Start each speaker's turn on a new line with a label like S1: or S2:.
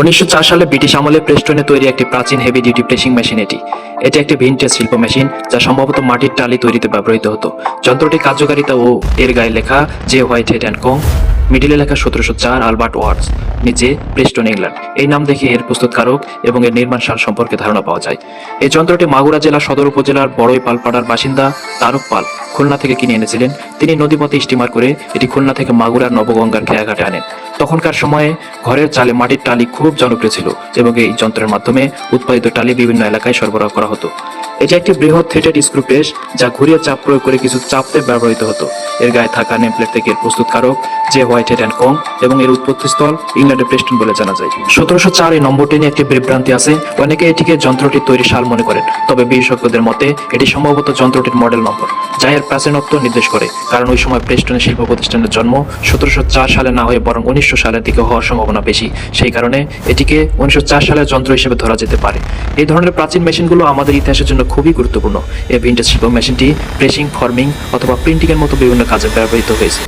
S1: উনিশশো সালে ব্রিটিশ আমলে প্রেস্টনে তৈরি একটি প্রাচীন হেভি ডিউটি প্রেসিং মেশিন এটি। এটি একটি ভিন্টেজ শিল্প মেশিন যা সম্ভবত মাটির টালি তৈরিতে ব্যবহৃত হতো। যন্ত্রটি কার্যকারিতা ও এর গায়ে লেখা J white head and Kong মিডিলে লেখা সতেরোশো চার আলবার্ট ওয়ার্ডস নিচে প্রেস্টন ইংল্যান্ড। এই নাম দেখে এর প্রস্তুতকারক এবং এর নির্মাণ সাল সম্পর্কে ধারণা পাওয়া যায়। এই যন্ত্রটি মাগুরা জেলা সদর উপজেলার বড়ই পালপাড়ার বাসিন্দা তারক পাল। খুলনা থেকে কিনে এনেছিলেন। তিনি নদীপথে স্টিমার করে এটি খুলনা থেকে মাগুরার নবগঙ্গার খেয়াঘাটে আনেন। তখনকার সময়ে ঘরের চালে মাটির টালি খুব জনপ্রিয় ছিল এবং এই যন্ত্রের মাধ্যমে উৎপাদিত টালি বিভিন্ন এলাকায় সরবরাহ করা হতো। এটি একটি বৃহৎ থ্রেটেড স্ক্রু প্রেস যা ঘুরিয়ে চাপ প্রয়োগ করে কিছু চাপতে ব্যবহৃত হতো। এর গায়ে থাকা নেমপ্লেট থেকে এর প্রস্তুতকারক যে হোয়াইট হেড অ্যান্ড কং, এবং এর উৎপত্তিস্থল ইংল্যান্ডের প্রেস্টন বলে জানা যায়। সতেরোশো চার এই নম্বরটি নিয়ে একটি বিভ্রান্তি আছে। অনেকে এটিকে যন্ত্রটির তৈরি সাল মনে করেন, তবে বিশেষজ্ঞদের মতে এটি সম্ভবত যন্ত্রটির মডেল নম্বর। যা প্রাচীনত্ব নির্দেশ করে, কারণ ওই সময় প্রেস্টনের শিল্প প্রতিষ্ঠানের জন্ম সতেরোশো চার সালে না হয়ে বরং উনিশশো সালের দিকে হওয়ার সম্ভাবনা বেশি। সেই কারণে এটিকে উনিশশো চার সালের যন্ত্র হিসেবে ধরা যেতে পারে। এই ধরনের প্রাচীন মেশিনগুলো আমাদের ইতিহাসের জন্য খুবই গুরুত্বপূর্ণ। এই ভিন্টেজ শিল্প মেশিনটি প্রেসিং, ফর্মিং অথবা প্রিন্টিংয়ের মতো বিভিন্ন কাজে ব্যবহৃত হয়েছে।